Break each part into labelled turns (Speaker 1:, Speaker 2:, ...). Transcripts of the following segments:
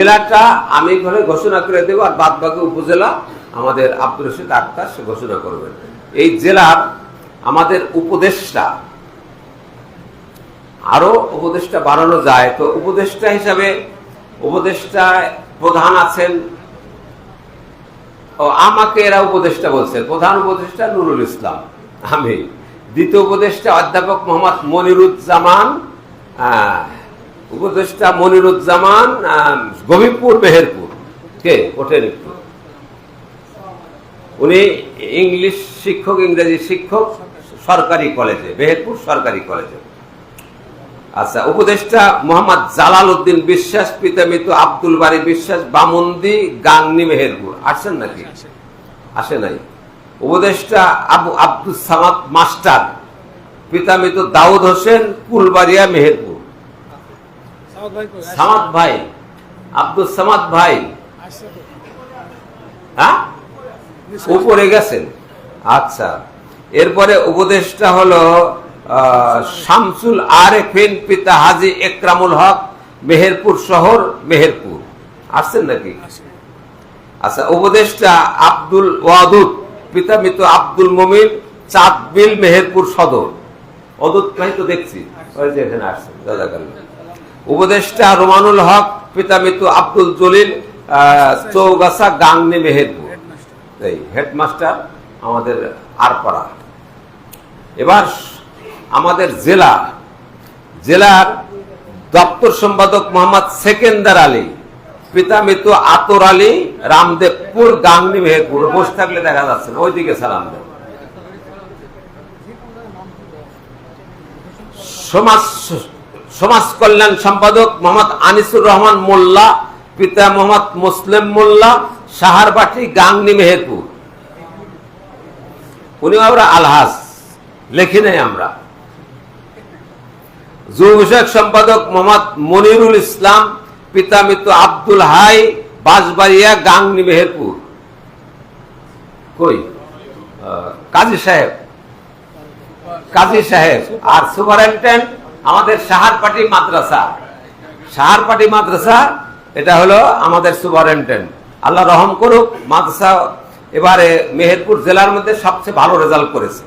Speaker 1: জেলাটা আমি ঘরে ঘোষণা করে দেবো আর বাদ বাকি উপজেলা আমাদের আব্দুল রশিদ আক্তার সে ঘোষণা করবেন। এই জেলার আমাদের উপদেষ্টা, আরও উপদেষ্টা বাড়ানো যায়। তো উপদেষ্টা হিসাবে উপদেষ্টা প্রধান আছেন, ও আমাকে এরা উপদেষ্টা বলছে। প্রধান উপদেষ্টা নুরুল ইসলাম, আমি। দ্বিতীয় উপদেষ্টা অধ্যাপক মোহাম্মদ মনিরুজ্জামান উপদেষ্টা মনিরুজ্জামান গভীরপুর, মেহেরপুর। কে? ওঠেন একটু। উনি ইংলিশ শিক্ষক, ইংরেজি শিক্ষক, সরকারি কলেজে, মেহেরপুর সরকারি কলেজে। আচ্ছা উপদেষ্টা মোহাম্মদ জালাল উদ্দিন বিশ্বাস পিতামিত আব্দুল বাড়ি বিশ্বাস, বামন্দি, গাংনি, মেহেরপুর। আসেন নাকি? আসে নাই। উপদেষ্টা আবু আব্দুল সামাদ মাস্টার পিতামিত দাউদ হোসেন, কুলবাড়িয়া, মেহেরপুর। সামাদ ভাই আব্দুল সামাদ ভাই। হ্যাঁ? উপরে গেছেন। আচ্ছা। এরপরে উপদেশটা হলো শামসুল আরেফিন পিতা হাজি একরামুল হক মেহেরপুর শহর মেহেরপুর। আসছেন নাকি? আচ্ছা উপদেশটা আব্দুল ওয়াদুদ পিতা মৃত আব্দুল মমিন চাঁদবিল মেহেরপুর সদর। অদুত ভাই তো দেখছি। ওই যে এখানে আসছেন। দাদাকাল্লা উপদেষ্টা রোমানুল হক, পিতা মৃত আব্দুল জলিল চৌগাছা গাংনি মেহেরপুর। এই হেডমাস্টার আমাদের আর আরপাড়া। এবার আমাদের জেলা, জেলার দপ্তর সম্পাদক মোহাম্মদ সেকেন্দার আলী, পিতা মৃত আতর আলী, রামদেবপুর গাংনি মেহেরপুর। বসে থাকলে দেখা যাচ্ছে না, ওইদিকে সালাম দেন সমাজ সমাজ কল্যাণ সম্পাদক মোহাম্মদ আনিসুর রহমান মোল্লা, পিতা মোহাম্মদ মুসলিম মোল্লা, সাহারবাটি, গাংনি মেহেরপুর। উনি আমরা আলহাস লেখি নাই আমরা। যুব বিষয়ক সম্পাদক মোহাম্মদ মনিরুল ইসলাম, পিতা মৃত্যু আব্দুল হাই, বাঁশবাড়িয়া, গাংনি মেহেরপুর। কই? কাজী সাহেব। কাজী সাহেব, আর সুপারিনটেন্ডেন্ট আমাদের সাহারপাটি মাদ্রাসা। সাহারপাটি মাদ্রাসা, এটা হলো আমাদের সুপারিনটেন্ডেন্ট। আল্লাহ রহম করুক, মাদ্রাসা এবারে মেহেরপুর জেলার মধ্যে সবচেয়ে ভালো রেজাল্ট করেছে।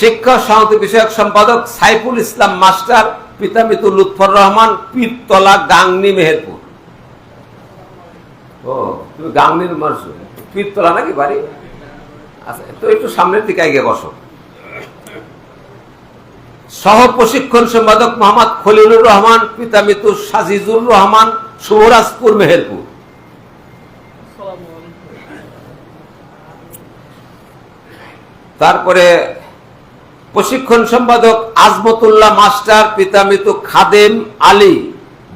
Speaker 1: শিক্ষা সংহতি বিষয়ক সম্পাদক সাইফুল ইসলাম মাস্টার, পিতা মিতু লুৎফর রহমান, পীরতলা, গাংনি, মেহেরপুর। ও, তুমি গাংনির মানুষ, পীরতলা নাকি বাড়ি? আচ্ছা তো একটু সামনের দিকে এগিয়ে বসো। সহ প্রশিক্ষণ সম্পাদক মোহাম্মদ খলিলুর রহমান, পিতা মিতু সাজিজুর রহমান, শুভরাজপুর, মেহেরপুর। তারপরে প্রশিক্ষণ সম্পাদক আজমতুল্লাহ মাস্টার, পিতা মৃত খাদেম আলী,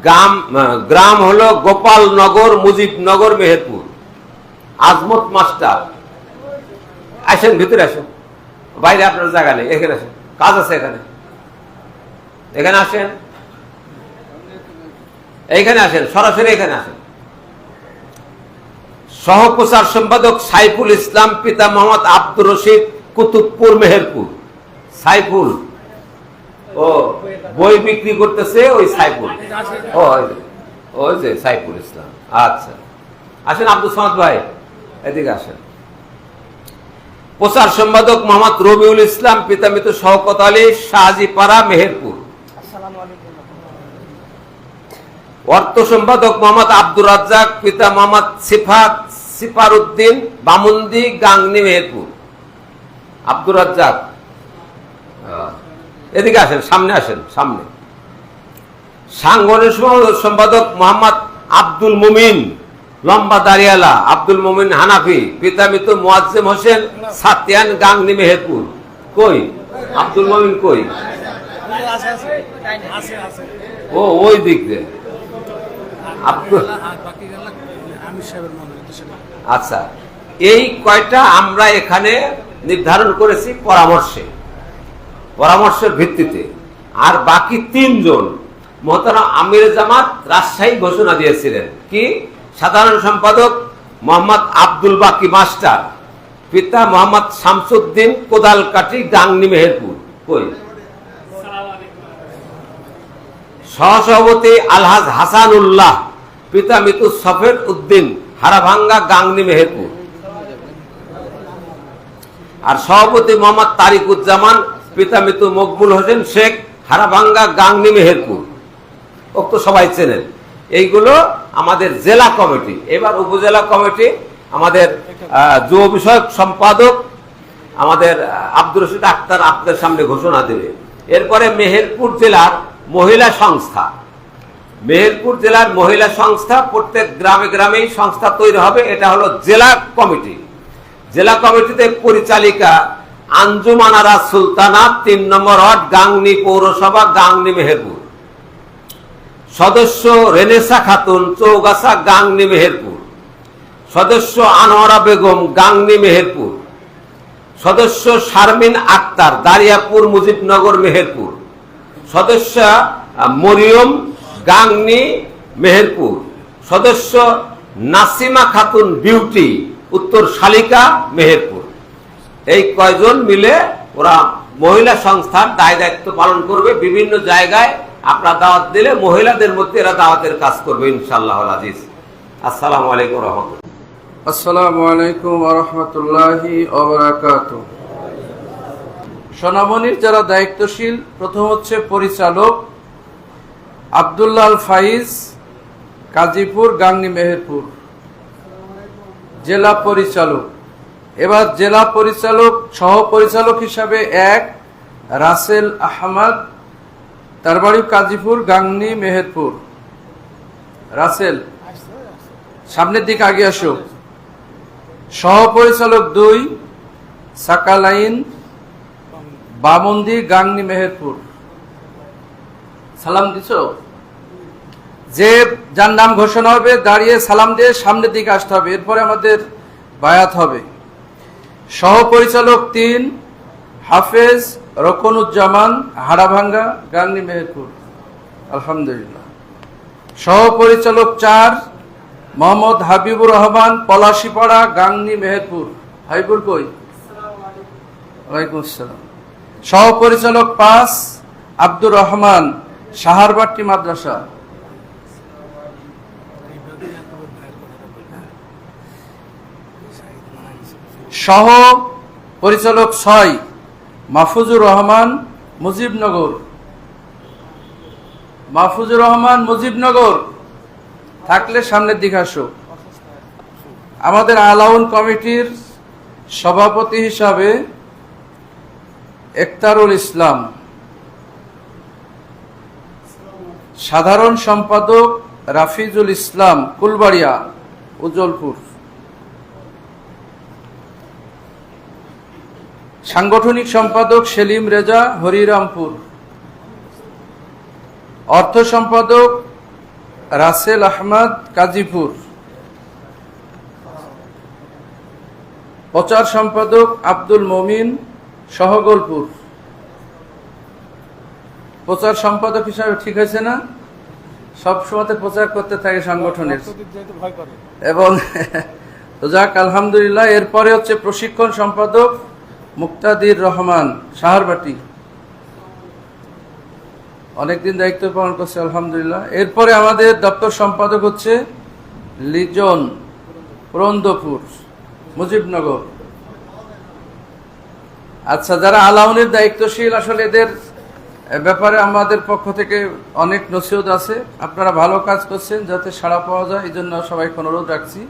Speaker 1: গ্রাম গ্রাম হলো গোপালনগর, মুজিবনগর, মেহেরপুর। আজমত মাস্টার। আসেন, ভিতরে আসেন। বাইরে আপনার জায়গা নেই, এখানে আসেন। কাজ আছে এখানে। এখানে আসেন। এইখানে আসেন, সরাসরি এখানে আসেন। সহপ্রচার সম্পাদক সাইফুল ইসলাম, পিতা মোহাম্মদ আব্দুর রশিদ, কুতুবপুর, মেহেরপুর। সাইফুল। ও, বই বিক্রি করতেছে ওই সাইফুল। ও ওই যে- সাইফুল ইসলাম। আচ্ছা। আসেন আব্দুল সামাদ ভাই, এদিকে আসেন। প্রচার সম্পাদক মোহাম্মদ রবিউল ইসলাম পিতা মৃত শওকত আলী মেহেরপুর। অর্থ সম্পাদক মোহাম্মদ আব্দুর রাজ্জাক পিতা মোহাম্মদ সিফাত সিফার উদ্দিন বামুন্দি গাংনি মেহেরপুর। আব্দুর রাজ্জাক এদিকে আসেন সামনে আসেন সামনে। সাংগঠনিক সম্পাদক মোহাম্মদ আব্দুল মুমিন লম্বা দাঁড়িয়ালা আব্দুল মুমিন হানাফি পিতা মৃত মোয়াজ্জেম হোসেন সাতিয়ান গাংনি মেহেরপুর। কই? আব্দুল মুমিন কই? ও ওই দিক দিয়ে। আচ্ছা এই কয়টা আমরা এখানে নির্ধারণ করেছি পরামর্শে। পরামর্শের ভিত্তিতে। আর বাকি তিনজন মোহতারাম আমির জামাত রাজশাহী ঘোষণা দিয়েছিলেন। কি? সাধারণ সম্পাদক মোহাম্মদ আব্দুল বাকি মাস্টার পিতা মোহাম্মদ শামসুদ্দিন কোদালকাঠি গাংনি মেহেরপুর। কই? সহসভাপতি আলহাজ হাসান উল্লাহ পিতা মিতু সফেদ উদ্দিন, হারাভাঙ্গা গাংনি মেহেরপুর। আর সভাপতি মোহাম্মদ তারিকুজ্জামান, পিতা মিতু মকবুল হোসেন শেখ, হারাভাঙ্গা গাংনি মেহেরপুর। ও তো সবাই চেনেন। এইগুলো আমাদের জেলা কমিটি। এবার উপজেলা কমিটি, আমাদের যুব বিষয়ক সম্পাদক, আমাদের, আব্দুর রশিদ আক্তার আপনার সামনে ঘোষণা দেবে। এরপরে মেহেরপুর জেলার মহিলা সংস্থা। মেহেরপুর জেলার মহিলা সংস্থা প্রত্যেক গ্রামে গ্রামেই সংস্থা তৈরি হবে, এটা হলো জেলা কমিটি। জেলা কমিটিতে পরিচালিকা আঞ্জুমানারা সুলতানা, তিন নম্বর হট গাংনি পৌরসভা, গাংনি মেহেরপুর। সদস্য রেনেসা খাতুন, চৌগাছা, গাংনি মেহেরপুর। সদস্য আনোয়ারা বেগম, গাংনি মেহেরপুর। সদস্য শারমিন আক্তার, দারিয়াপুর মুজিবনগর মেহেরপুর। সদস্য মরিয়ম গাংনি মেহেরপুর। সদস্য, নাসিমা খাতুন বিউটি, উত্তর শালিকা মেহেরপুর। এই কয়জন মিলে ওরা মহিলা সংস্থার দায় দায়িত্ব পালন করবে, বিভিন্ন জায়গায় আপনার দাওয়াত দিলে মহিলাদের মধ্যে এরা দাওয়াতের কাজ করবে ইনশাল্লাহ আজিজ। আসসালামু আলাইকুম রহমতুল্লাহ।
Speaker 2: আসসালামু আলাইকুম রহমতুল্লাহি সোনামণির যারা দায়িত্বশীল, প্রথম হচ্ছে পরিচালক আবদুল্লাহ আল ফাইজ, কাজীপুর, গাংনি, মেহেরপুর। জেলা পরিচালক। এবার জেলা পরিচালক, সহ পরিচালক হিসাবে এক, রাসেল আহমদ, তার বাড়ি কাজীপুর, গাংনি, মেহেরপুর। রাসেল, সামনের দিকে আগে আসো। সহপরিচালক দুই, সাকালাইন বামন্দি গাংনি মেহেরপুর। সালাম দিছ? যে যার নাম ঘোষণা হবে দাঁড়িয়ে সালাম দিয়ে সামনের দিকে আসতে হবে। এরপরে আমাদের বায়াত হবে। সহপরিচালক তিন হাফেজ রকনুজ্জামান হাড়াভাঙ্গা গাংনি মেহেরপুর। আলহামদুলিল্লাহ। সহপরিচালক চার মোহাম্মদ হাবিবুর রহমান পলাশিপাড়া গাংনি মেহেরপুর। হাবিবুর কই? ওয়ালাইকুম আসসালাম। সহপরিচালক পাঁচ আব্দুর রহমান, সাহারবাট্টি মাদ্রাসা। সহ পরিচালক ছয়, মাহফুজুর রহমান, মুজিবনগর। মাহফুজুর রহমান, মুজিবনগর। থাকলে সামনের দিকে আসো। আমাদের আলাউন কমিটির সভাপতি হিসাবে একতারুল ইসলাম। সাধারণ সম্পাদক রাফিজুল ইসলাম, কুলবাড়িয়া, উজ্জ্বলপুর। সাংগঠনিক সম্পাদক সেলিম রেজা, হরিরামপুর। অর্থ সম্পাদক রাসেল আহমদ, কাজীপুর। প্রচার সম্পাদক আব্দুল মমিন সহগলপুর প্রচার সম্পাদক হিসাবে ঠিক হয়েছে না? সব সময়তে প্রচার করতে থাকে সংগঠনের। এবং যাক, আলহামদুলিল্লাহ, এরপরে হচ্ছে প্রশিক্ষণ সম্পাদক মুক্তাদির রহমান, সাহারবাটি। অনেকদিন দায়িত্ব পালন করছে, আলহামদুলিল্লাহ। এরপরে আমাদের দপ্তর সম্পাদক হচ্ছে লিজন পুরন্দপুর, মুজিবনগর। আচ্ছা যারা আলাউনের দায়িত্বশীল, আসলে এদের ব্যাপারে আমাদের পক্ষ থেকে অনেক নসিহত আছে। আপনারা ভালো কাজ করছেন, যাতে সাড়া পাওয়া যায় এই জন্য সবাইকে অনুরোধ রাখছি।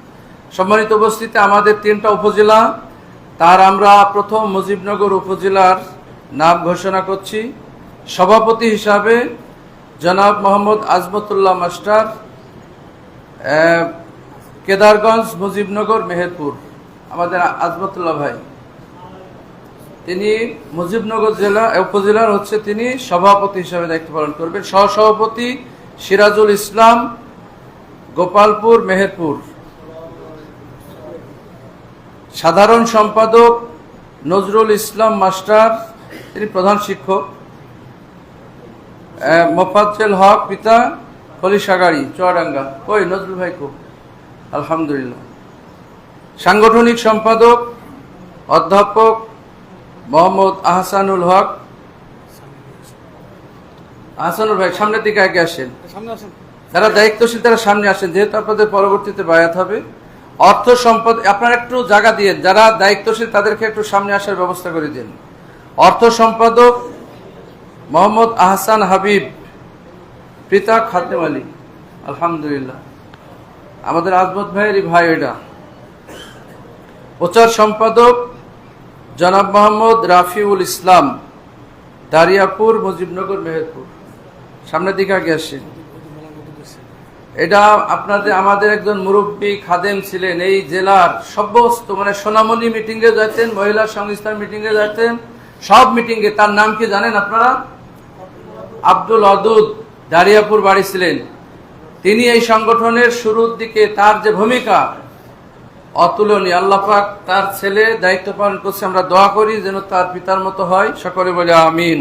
Speaker 2: সম্মানিত উপস্থিতি আমাদের তিনটা উপজেলা, তার আমরা প্রথম মুজিবনগর উপজেলার নাম ঘোষণা করছি। সভাপতি হিসাবে জনাব মোহাম্মদ আজমতুল্লাহ মাস্টার কেদারগঞ্জ, মুজিবনগর, মেহেরপুর। আমাদের আজমতুল্লাহ ভাই। তিনি মুজিবনগর জেলা উপজেলার হচ্ছে তিনি সভাপতি হিসাবে দায়িত্ব পালন করবেন। সহসভাপতি সিরাজুল ইসলাম, গোপালপুর, মেহেরপুর। সাধারণ সম্পাদক নজরুল ইসলাম মাস্টার, তিনি প্রধান শিক্ষক। মোফাজ্জেল হক, পিতা কলিসাগাড়ি চুয়াডাঙ্গা। কই নজরুল ভাই কো? আলহামদুলিল্লাহ। সাংগঠনিক সম্পাদক, অধ্যাপক মোহাম্মদ আহসানুল হক। হাসানুর ভাই সামনের দিকে আগে আসেন। যারা দায়িত্বশীল তারা সামনে আসেন। যেহেতু আপনাদের পরবর্তীতে বায়াত হবে অর্থ সম্পদ আপনারা একটু জায়গা দিয়ে যারা দায়িত্বশীল তাদেরকে একটু সামনে আসার ব্যবস্থা করে দিন। অর্থ সম্পাদক মোহাম্মদ আহসান হাবিব পিতা খাদ্যম আলী। আলহামদুলিল্লাহ। আমাদের আজমত ভাইয়েরই ভাই এটা। প্রচার সম্পাদক জনাব মোহাম্মদ রাফিউল ইসলাম, দারিয়াপুর, মুজিবনগর, মেহেরপুর। সামনের দিকে আগে আসেন এটা আপনাদের, আমাদের একজন মুরব্বী খাদেম ছিলেন, এই জেলার সমস্ত মানে সোনামণি মিটিং এ যাচ্ছেন মহিলা সংস্থার মিটিং এ যাচ্ছেন সব মিটিং এ তার নাম কি জানেন আপনারা? আব্দুল অদুদ দারিয়াপুর বাড়ি ছিলেন। তিনি এই সংগঠনের শুরুর দিকে তার যে ভূমিকা অতুলনীয়। আল্লাহ পাক তার ছেলে দায়িত্ব পালন করছে আমরা দোয়া করি যেন তার পিতার মতো হয়। সকলে বলে আমিন।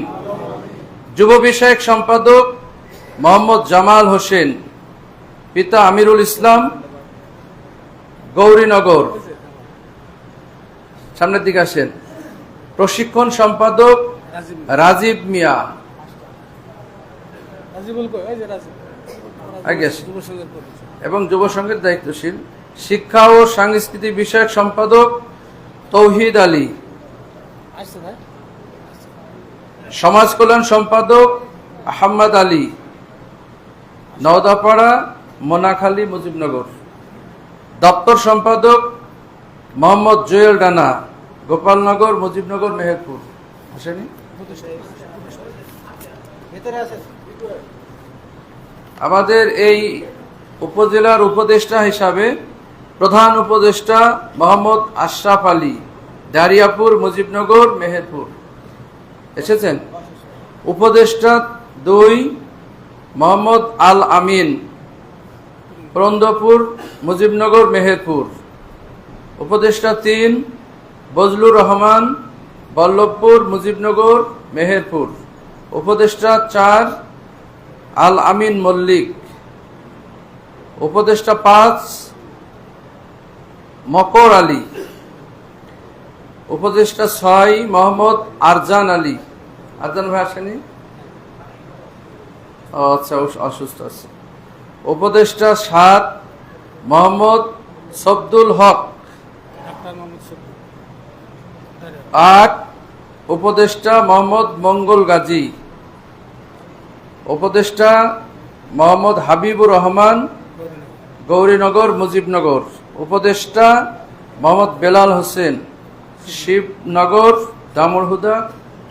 Speaker 2: যুব বিষয়ক সম্পাদক মোহাম্মদ জামাল হোসেন পিতা আমিরুল ইসলাম গৌরীনগর। সামনের দিকে আসেন। প্রশিক্ষণ সম্পাদক
Speaker 3: রাজীব
Speaker 2: মিয়া। এবং যুব সংঘের দায়িত্বশীল। শিক্ষা ও সাংস্কৃতিক বিষয়ক সম্পাদক তৌহিদ আলী। সমাজ কল্যাণ সম্পাদক আহমদ আলী। নওদাপাড়া মোনাখালী মুজিবনগর। দপ্তর সম্পাদক মোহাম্মদ জুয়েল ডানা গোপালনগর মুজিবনগর মেহেরপুর। আসেনি? আমাদের এই উপজেলার উপদেষ্টা হিসাবে প্রধান উপদেষ্টা মোহাম্মদ আশরাফ আলী, দারিয়াপুর, মুজিবনগর, মেহেরপুর। এসেছেন? উপদেষ্টা দুই, মোহাম্মদ আল আমিন প্রন্দপুর মুজিবনগর, মেহেরপুর। উপদেষ্টা তিন, বজলুর রহমান, বল্লভপুর, মুজিবনগর, মেহেরপুর। উপদেষ্টা চার, আল আমিন মল্লিক। উপদেষ্টা পাঁচ মকর আলী। উপদেষ্টা ছয় মোহাম্মদ আরজান আলী। আরজান ভাই আসেনি? আচ্ছা অসুস্থ আছে। উপদেষ্টা সাত মোহাম্মদ সবদুল হক। আট উপদেষ্টা মোহাম্মদ মঙ্গল গাজী। উপদেষ্টা মোহাম্মদ হাবিবুর রহমান গৌরীনগর মুজিবনগর। উপদেষ্টা মোহাম্মদ বেলাল হোসেন, শিবনগর দামরহুদা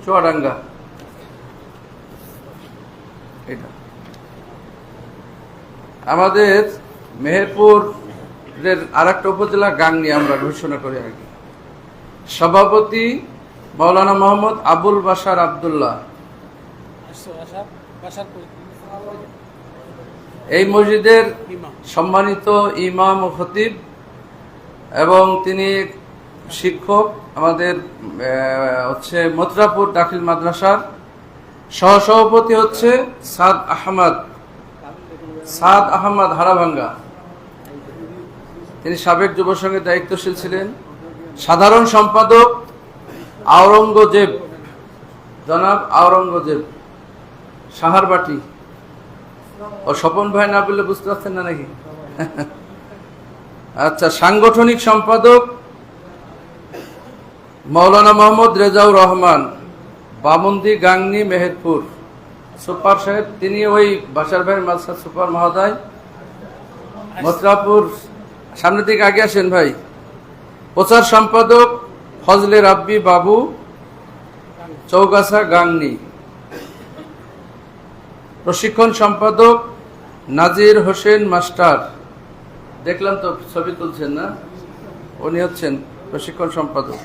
Speaker 2: চুয়াডাঙ্গা। আমাদের মেহেরপুরের আর একটা উপজেলা গাংনি আমরা ঘোষণা করি আগে সভাপতি মৌলানা মোহাম্মদ আবুল বাসার আবদুল্লাহ। এই মসজিদের সম্মানিত ইমাম ও খতিব এবং তিনি শিক্ষক আমাদের হচ্ছে মথুরাপুর দাখিল মাদ্রাসার সহসভাপতি হচ্ছে সাদ আহমদ সাদ আহমদ হারাভাঙ্গা। তিনি সাবেক যুব সংঘের দায়িত্বশীল ছিলেন। সাধারণ সম্পাদক আওরঙ্গজেব, জনাব আওরঙ্গজেব। সাহারবাটি। ও স্বপন ভাই না বললে বুঝতে পারছেন না নাকি? আচ্ছা সাংগঠনিক সম্পাদক মৌলানা মোহাম্মদ রেজাউর রহমান, বামন্দি গাংনি মেহেরপুর, সুপার সাহেব, তিনি ওই বাসার ভাইয়ের মালসা সুপার মহোদয়, মথুরাপুর, সামনের দিকে আগে আসেন ভাই। প্রচার সম্পাদক ফজলে রাব্বি বাবু, চৌগাছা গাংনি। প্রশিক্ষণ সম্পাদক নাজির হোসেন মাস্টার। দেখলাম তো, ছবি তুলছেন না? উনি হচ্ছেন প্রশিক্ষণ সম্পাদক।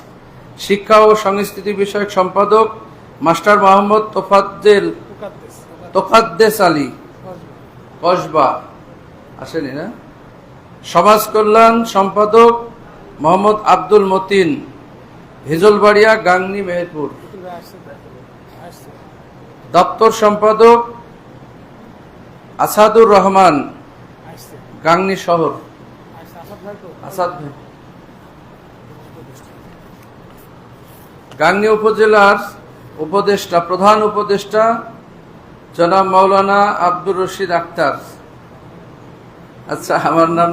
Speaker 2: শিক্ষা ও সংস্কৃতি বিষয়ক সম্পাদক মাস্টার মোহাম্মদ
Speaker 3: মুকাদ্দেস
Speaker 2: তোফাদ্দেস আলী। কসবা। আসেনি না? সমাজ কল্যাণ সম্পাদক মোহাম্মদ আব্দুল মতিন। হিজলবাড়িয়া, গাংনি, মেহেরপুর। দপ্তর সম্পাদক আসাদুর রহমান। গাংনি শহর
Speaker 3: আসছে আসাদ ভাই তো
Speaker 2: আসাদ ভাই গাংনী উপজেলার উপদেষ্টা, প্রধান উপদেষ্টা জনাব মাওলানা আব্দুর রশিদ আক্তার আচ্ছা আমার নাম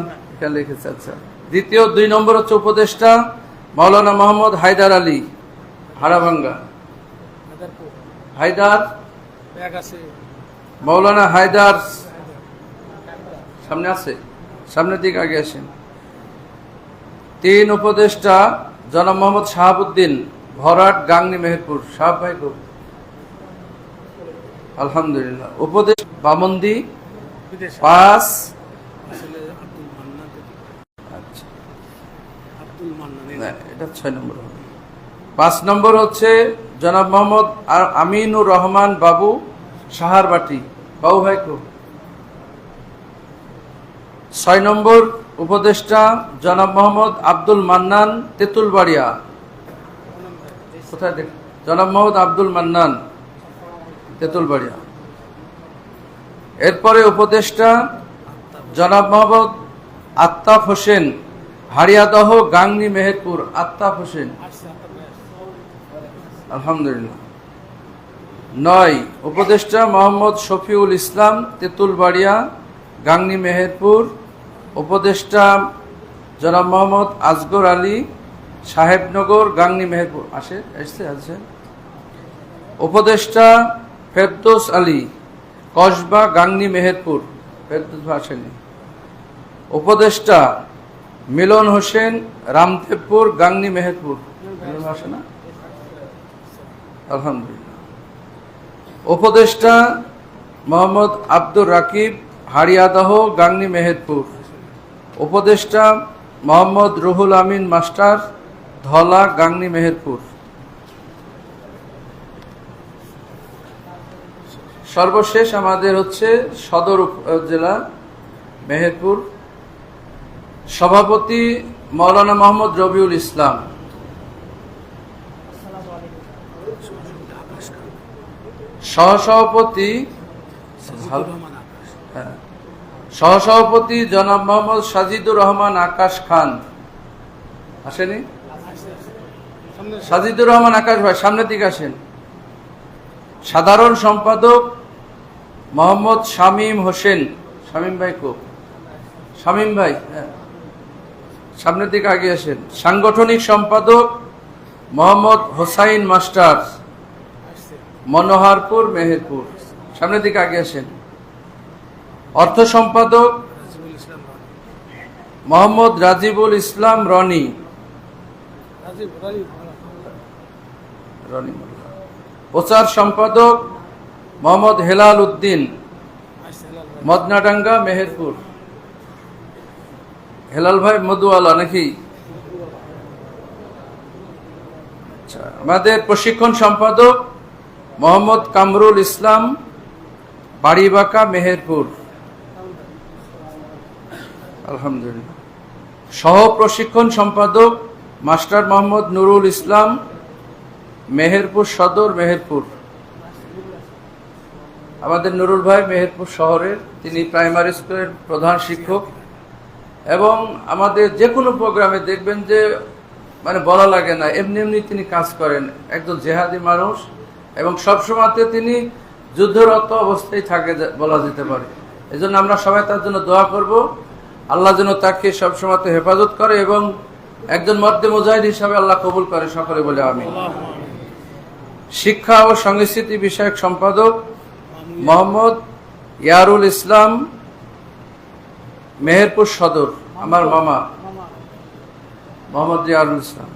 Speaker 2: লিখেছে আচ্ছা। দ্বিতীয়, দুই নম্বর হচ্ছে উপদেষ্টা মাওলানা মোহাম্মদ হায়দার আলী
Speaker 3: হায়দারপুর
Speaker 2: হায়দার? মৌলানা হায়দার। সামনে আছে? সামনের দিকে আগে আসেন। তিন উপদেষ্টা জনাব মোহাম্মদ শাহাবুদ্দিন ভরাট গাংনি মেহেরপুর। সাহাব ভাই খুব। আলহামদুলিল্লাহ। উপদেশ বামন্দি পাঁচ। আচ্ছা। এটা ছয় নম্বর পাঁচ নম্বর হচ্ছে জনাব মোহাম্মদ আমিনুর রহমান বাবু সাহারবাটি। বাবু ভাই ছয় নম্বর উপদেষ্টা জনাব মোহাম্মদ আব্দুল মান্নান, তেঁতুলবাড়িয়া। কোথায় দেখ, জনাব মোহাম্মদ আব্দুল মান্নান, তেঁতুলবাড়িয়া। এরপরে উপদেষ্টা জনাব মোহাম্মদ আত্তাফ হোসেন, হারিয়াদহ, গাংনি, মেহেরপুর। আত্তাফ হোসেন। আলহামদুলিল্লাহ। নয়, উপদেষ্টা মোহাম্মদ শফিউল ইসলাম, তেঁতুলবাড়িয়া, গাংনি, মেহেরপুর। উপদেষ্টা জনাব মোহাম্মদ আজগর আলী সাহেবনগর, গাংনি, মেহেরপুর। আসে এসছে আছে উপদেষ্টা ফেরদোস আলী কসবা, গাংনি, মেহেরপুর। ফেরদোস আসেনি উপদেষ্টা মিলন হোসেন রামদেবপুর, গাংনি, মেহেরপুর। আসে না? আলহামদুলিল্লাহ। উপদেষ্টা মোহাম্মদ আব্দুর রাকিব, হারিয়াদহ, গাংনি, মেহেরপুর। উপদেষ্টা মোহাম্মদ রুহুল আমিন মাস্টার ধলা গাংনি মেহেরপুর। সর্বশেষ আমাদের হচ্ছে সদর জেলা মেহেরপুর। সভাপতি মৌলানা মোহাম্মদ রবিউল ইসলাম। সহসভাপতি হ্যাঁ। সহসভাপতি জনাব মোহাম্মদ সাজিদুর রহমান আকাশ খান। আসেনি? সাজিদুর রহমান আকাশ ভাই, সামনের দিকে আসেন। সাধারণ সম্পাদক মোহাম্মদ শামীম হোসেন। শামীম ভাই কো? শামীম ভাই হ্যাঁ। সামনের দিকে আগে আসেন। সাংগঠনিক সম্পাদক মোহাম্মদ হোসাইন মাস্টার মনোহরপুর, মেহেরপুর। সামনের দিকে আগে আসেন। অর্থ সম্পাদক। মোহাম্মদ রাজিবুল ইসলাম রনি রনি প্রচার সম্পাদক মোহাম্মদ হেলাল উদ্দিন। মদনাডাঙ্গা, মেহেরপুর হেলাল ভাই মধুয়ালা নাকি আচ্ছা আমাদের প্রশিক্ষণ সম্পাদক মোহাম্মদ কামরুল ইসলাম, বাড়িবাঁকা, মেহেরপুর আলহামদুলিল্লাহ। সহ প্রশিক্ষণ সম্পাদক মাস্টার মোহাম্মদ নুরুল ইসলাম, মেহেরপুর সদর মেহেরপুর। আমাদের নুরুল ভাই মেহেরপুর শহরের, তিনি প্রাইমারি স্কুলের প্রধান শিক্ষক। এবং আমাদের যে কোনো প্রোগ্রামে দেখবেন যে মানে বলা লাগে না, এমনি এমনি তিনি কাজ করেন একজন জেহাদি মানুষ। এবং সবসময়তে তিনি যুদ্ধরত অবস্থায় থাকে, বলা যেতে পারে। এজন্য আমরা সবাই তার জন্য দোয়া করব। আল্লাহ যেন তাকে সবসময়তে হেফাজত করে এবং একজন মধ্যে মুজাহিদ হিসাবে আল্লাহ কবুল করে সকলে বলে আমি শিক্ষা ও সংস্কৃতি বিষয়ক সম্পাদক মোহাম্মদ ইয়ারুল ইসলাম মেহেরপুর সদর, আমার মামা
Speaker 3: মামা।
Speaker 2: মোহাম্মদ ইয়ারুল ইসলাম,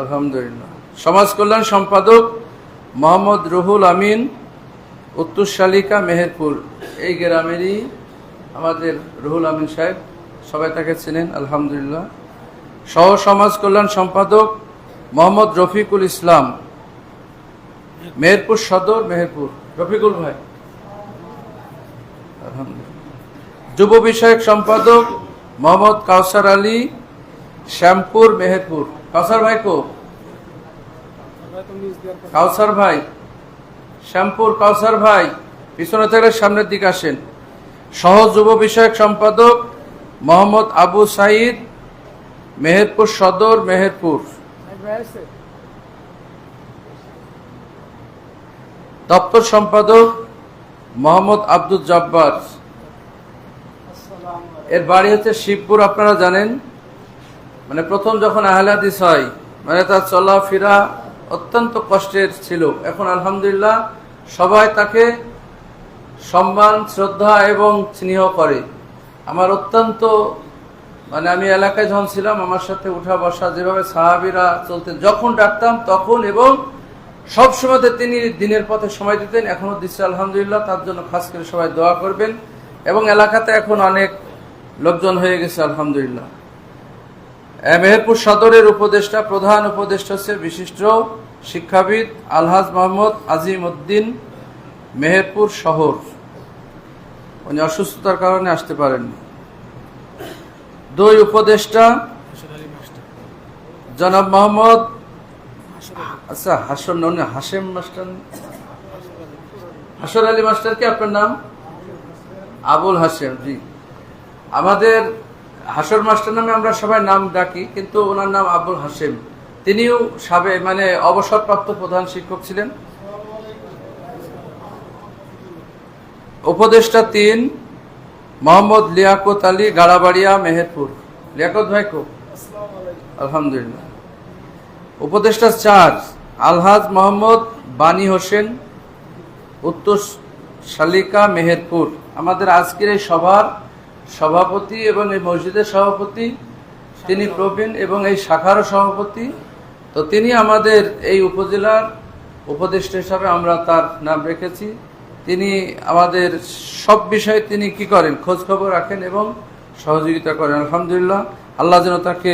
Speaker 2: আলহামদুলিল্লাহ। সমাজ কল্যাণ সম্পাদক মোহাম্মদ রুহুল আমিন, উত্তর শালিকা মেহেরপুর। এই গ্রামেরই আমাদের রুহুল আমিন সাহেব সবাই তাকে চেনেন, আলহামদুলিল্লাহ। সহ সমাজ কল্যাণ সম্পাদক মোহাম্মদ রফিকুল ইসলাম, মেহেরপুর সদর, মেহেরপুর। রফিকুল ভাই। যুব বিষয়ক সম্পাদক মোহাম্মদ কাউসার আলী, শ্যামপুর, মেহেরপুর। কাউসার ভাই কো? কাউসার ভাই। শ্যামপুর, কাউসার ভাই। পিছনে থেকে সামনের দিকে আসেন। সহ যুব বিষয়ক সম্পাদক মোহাম্মদ আবু সাইদ, মেহেরপুর সদর, মেহেরপুর। দপ্তর সম্পাদক মোহাম্মদ আব্দুল জব্বার। এর বাড়ি হচ্ছে শিবপুর, আপনারা জানেন। মানে প্রথম যখন আহলাদিস হয় মানে তার চলাফেরা অত্যন্ত কষ্টের ছিল। এখন আলহামদুলিল্লাহ সবাই তাকে সম্মান, শ্রদ্ধা এবং স্নেহ করে। আমার অত্যন্ত মানে আমি এলাকায় যখন ছিলাম, আমার সাথে উঠা বসা, যেভাবে সাহাবিরা চলতেন, যখন ডাকতাম, তখন এবং সব সময়তে তিনি দিনের পথে সময় দিতেন, এখনও দিচ্ছে, আলহামদুলিল্লাহ, তার জন্য খাস করে সবাই দোয়া করবেন। এবং এলাকাতে এখন অনেক লোকজন হয়ে গেছে, আলহামদুলিল্লাহ। মেহেরপুর সদরের উপদেষ্টা, প্রধান উপদেষ্টা হচ্ছে বিশিষ্ট শিক্ষাবিদ আলহাজ মোহাম্মদ আজিম উদ্দিন মেহেরপুর শহর। উনি অসুস্থতার কারণে আসতে পারেননি। দুই উপদেষ্টা, জনাব মোহাম্মদ আচ্ছা হাসন, উনি হাসেম মাস্টার হাসর আলী মাস্টার কি আপনার নাম? আবুল হাসেম, জি। আমাদের হাসর মাস্টার নামে আমরা সবাই নাম ডাকি, কিন্তু ওনার নাম আবুল হাসেম। তিনিও সাবে মানে অবসরপ্রাপ্ত প্রধান শিক্ষক ছিলেন। উপদেষ্টা তিন মোহাম্মদ লিয়াকত আলী গাড়াবাড়িয়া মেহেরপুর। লিয়াকত ভাই কো? আলহামদুলিল্লাহ। উপদেষ্টা চার আলহাজ মোহাম্মদ বানী হোসেন উত্তর শালিকা মেহেরপুর। আমাদের আজকের এই সভার সভাপতি এবং এই মসজিদের সভাপতি তিনি প্রবীণ এবং এই শাখারও সভাপতি। তো তিনি আমাদের এই উপজেলার উপদেষ্টা হিসাবে আমরা তার নাম রেখেছি। তিনি আমাদের সব বিষয়ে তিনি কি করেন? খোঁজ খবর রাখেন এবং সহযোগিতা করেন। আলহামদুলিল্লাহ, আল্লাহ যেন তাকে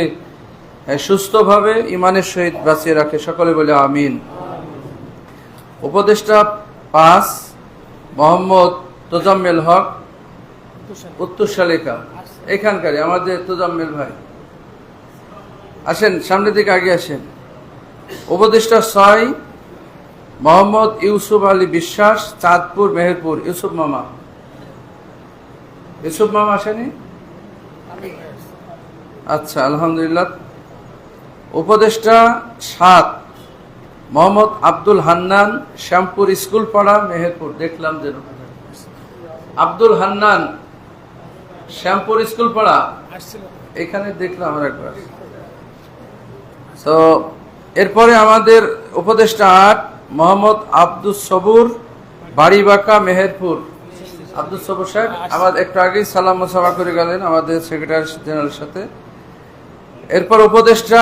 Speaker 2: সুস্থভাবে ইমানের সহিত বাঁচিয়ে রাখে। সকলে বলে আমিন। উপদেষ্টা পাঁচ, মোহাম্মদ তোজাম্মেল হক, উত্তর শালিকা। এখানকারই, আমাদের তোজাম্মেল ভাই। আসেন, সামনের দিকে আগে আসেন। উপদেষ্টা ছয় মোহাম্মদ ইউসুফ আলী বিশ্বাস চাঁদপুর মেহেরপুর। ইউসুফ মামা। ইউসুফ মামা আসেনি। আচ্ছা আলহামদুলিল্লাহ। উপদেষ্টা সাত মোহাম্মদ আব্দুল হান্নান শ্যামপুর স্কুল পাড়া মেহেরপুর। দেখলাম যেন আব্দুল হান্নান শ্যামপুর স্কুল পাড়া এখানে দেখলাম একবার। তো এরপরে আমাদের উপদেষ্টা আট মোহাম্মদ আব্দুল সবুর, বাড়িবাঁকা, মেহেরপুর। আব্দুল সবুর সাহেব, আমাদের একটু আগেই সালাম সভা করে গেলেন আমাদের সেক্রেটারি জেনারেলের সাথে। এরপর উপদেষ্টা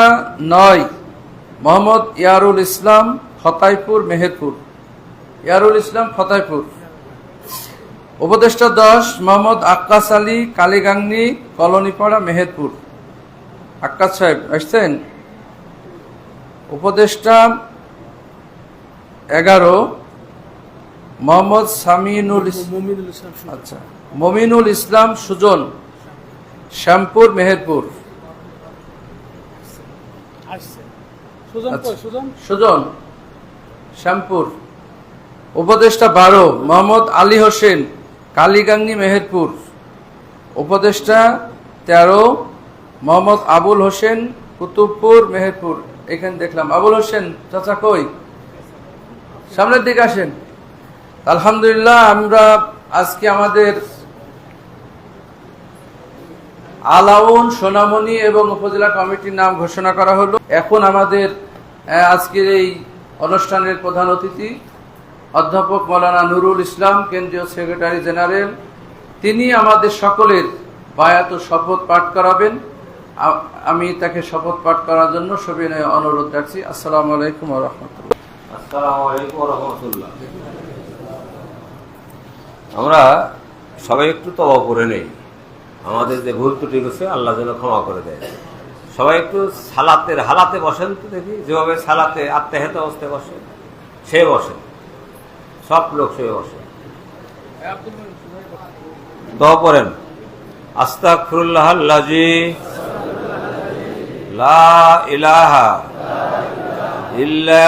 Speaker 2: নয়, মোহাম্মদ ইয়ারুল ইসলাম, ফতাইপুর, মেহেরপুর। ইয়ারুল ইসলাম, ফতাইপুর। উপদেষ্টা দশ, মোহাম্মদ আক্কাস আলী, কালীগাংনি, কলোনিপাড়া, মেহেরপুর। আক্কাস সাহেব, আসছেন? উপদেষ্টা এগারো মোহাম্মদ সামিনুল। আচ্ছা মমিনুল ইসলাম সুজন শ্যামপুর মেহেরপুর।
Speaker 3: সুজন
Speaker 2: আচ্ছা।
Speaker 3: সুজন
Speaker 2: শ্যামপুর। উপদেষ্টা বারো মোহাম্মদ আলী হোসেন কালীগাঙ্গি মেহেরপুর। উপদেষ্টা তেরো মোহাম্মদ আবুল হোসেন কুতুবপুর মেহেরপুর। এখানে দেখলাম। আবুল হোসেন চাচা কই? সামনের দিকে আসেন। আলহামদুলিল্লাহ, আমরা আজকে আমাদের আলাউন, সোনামণি এবং উপজেলা কমিটির নাম ঘোষণা করা হলো। এখন আমাদের আজকের এই অনুষ্ঠানের প্রধান অতিথি অধ্যাপক মৌলানা নুরুল ইসলাম, কেন্দ্রীয় সেক্রেটারি জেনারেল। তিনি আমাদের সকলের বায়াত শপথ পাঠ করাবেন। আমি তাকে শপথ পাঠ করার জন্য সবিনয় অনুরোধ রাখছি। আসসালামু আলাইকুম রহমতুল্লাহ।
Speaker 1: আমরা সবাই একটু তবা করে নেই। আমাদের যে ভুল ত্রুটি গেছে আল্লাহ যেন ক্ষমা করে দেয়। সবাই একটু সালাতের হালাতে বসেন তো দেখি, যেভাবে সালাতে আত্মাহেত অবস্থায় বসে, সে বসে। সব লোক সে বসে। দোয়া পড়েন। আস্তাগফিরুল্লাহ আল্লাজি। লা ইলাহা ইল্লা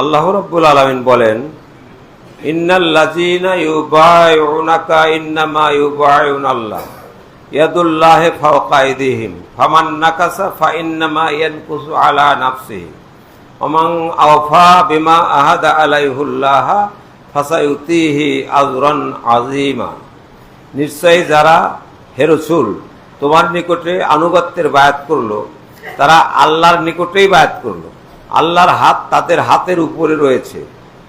Speaker 1: আল্লাহ রাব্বুল আলামিন বলেন নিশ্চয়ই যারা হে রসুল, তোমার নিকটে আনুগত্যের বায়াত করল, তারা আল্লাহর নিকটেই বায়াত করল। আল্লাহর হাত তাদের হাতের উপরে রয়েছে।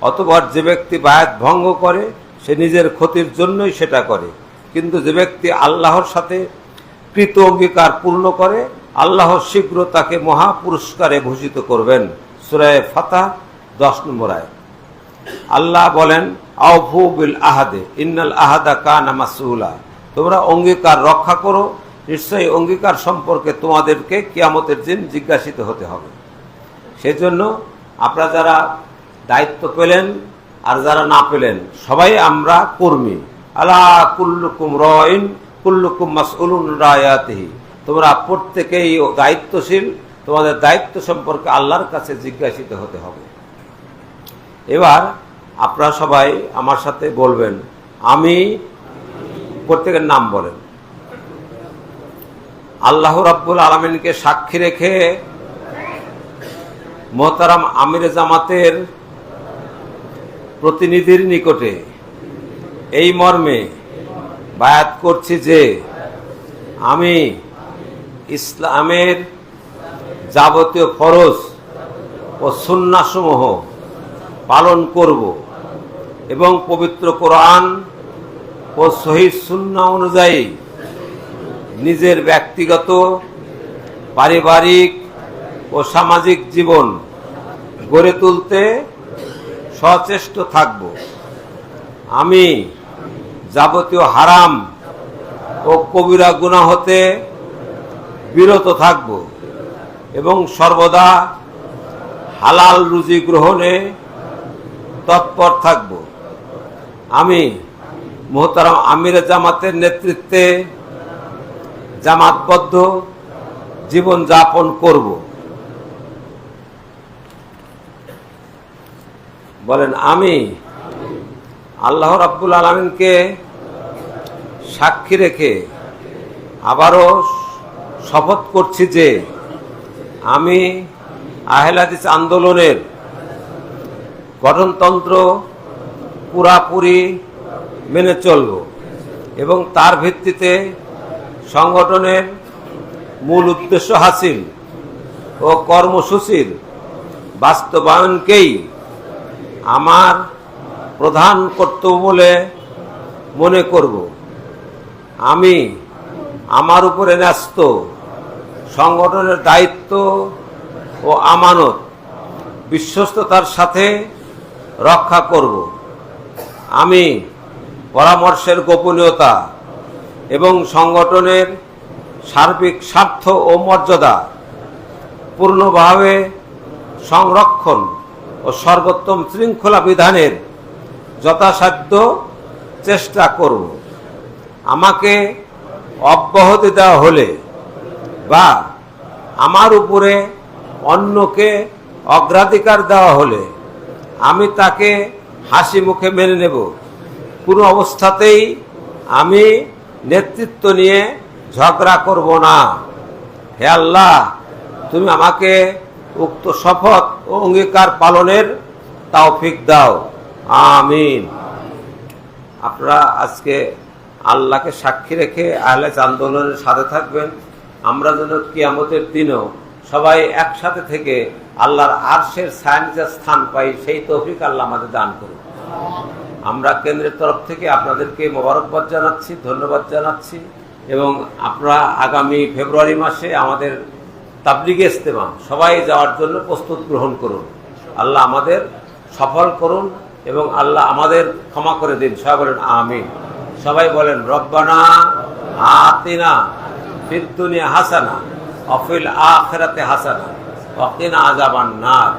Speaker 1: অতপর যে ব্যক্তি বায়াত ভঙ্গ করে, সে নিজের ক্ষতির জন্যই সেটা করে। কিন্তু যে ব্যক্তি আল্লাহর সাথে কৃত অঙ্গীকার পূর্ণ করে, আল্লাহ শীঘ্র তাকে মহা পুরস্কারে ভূষিত করবেন। সুরায় ফাতাহ দশ নম্বর আয় আল্লাহ বলেন, আউফু আহাদে, ইন্নাল আহাদা কানা মাসউলা। তোমরা অঙ্গীকার রক্ষা করো, নিশ্চয়ই অঙ্গীকার সম্পর্কে তোমাদেরকে কিয়ামতের দিন জিজ্ঞাসিত হতে হবে। সেজন্য আপনারা যারা দায়িত্ব পেলেন আর যারা না পেলেন, সবাই আমরা কর্মী। আলা কুল্লুকুম রইন, কুল্লুকুম মাসউলুন রায়াতিহি তোমরা প্রত্যেকেই দায়িত্বশীল, তোমাদের দায়িত্ব সম্পর্কে আল্লাহর কাছে জিজ্ঞাসিত হতে হবে। এবার আপনারা সবাই আমার সাথে বলবেন, আমি প্রত্যেকের নাম বলেন। আল্লাহ রাব্বুল আলমিনকে সাক্ষী রেখে মোহতারাম আমির জামাতের প্রতিনিধির নিকটে এই মর্মে বায়াত করছি যে আমি ইসলামের যাবতীয় ফরজ ও সুন্নাসমূহ পালন করব এবং পবিত্র কোরআন ও শহীদ সুন্না অনুযায়ী নিজের ব্যক্তিগত, পারিবারিক ও সামাজিক জীবন গড়ে তুলতে সচেষ্ট থাকব। আমি যাবতীয় হারাম ও কবিরা গুণা হতে বিরত থাকব এবং সর্বদা হালাল রুজি গ্রহণে তৎপর থাকব। আমি মোহতারাম আমির জামাতের নেতৃত্বে জামাতবদ্ধ জীবন যাপন করব। বলেন, আমি আল্লাহ রাব্বুল আলমিনকে সাক্ষী রেখে আবারও শপথ করছি যে আমি আহলাদিস আন্দোলনের গঠনতন্ত্র পুরাপুরি মেনে চলব এবং তার ভিত্তিতে সংগঠনের মূল উদ্দেশ্য হাসিল ও কর্মসূচির বাস্তবায়নকেই আমার প্রধান কর্তব্য বলে মনে করব। আমি আমার উপরে ন্যস্ত সংগঠনের দায়িত্ব ও আমানত বিশ্বস্ততার সাথে রক্ষা করব। আমি পরামর্শের গোপনীয়তা এবং সংগঠনের সার্বিক স্বার্থ ও মর্যাদা পূর্ণভাবে সংরক্ষণ ও সর্বোত্তম শৃঙ্খলা বিধানের যথাসাধ্য চেষ্টা করব। আমাকে অব্যাহতি দেওয়া হলে বা আমার উপরে অন্যকে অগ্রাধিকার দেওয়া হলে আমি তাকে হাসি মুখে মেনে নেব। কোনো অবস্থাতেই আমি নেতৃত্ব নিয়ে ঝগড়া করব না। হে আল্লাহ, তুমি আমাকে উক্ত শপথ ও অঙ্গীকার পালনের তাওফিক দাও। আমিন। আপনারা আজকে আল্লাহকে সাক্ষী রেখে আহলে আন্দোলনের সাথে থাকবেন। আমরা যেন কিয়ামতের দিনও সবাই একসাথে থেকে আল্লাহর আরশের সায়ানিজের স্থান পাই, সেই তৌফিক আল্লাহ আমাদের দান করুন আমরা কেন্দ্রের তরফ থেকে আপনাদেরকে মোবারকবাদ জানাচ্ছি, ধন্যবাদ জানাচ্ছি এবং আপনারা আগামী ফেব্রুয়ারি মাসে আমাদের তাবলিগে ইস্তেমা সবাই যাওয়ার জন্য প্রস্তুত গ্রহণ করুন। আল্লাহ আমাদের সফল করুন এবং আল্লাহ আমাদের ক্ষমা করে দিন। সবাই বলেন, আমিন। সবাই বলেন, রব্বানা আতিনা ফিদ্দুনিয়া দুনিয়া হাসানা অফিল আখেরাতে হাসানা অকিনা আজাবান নার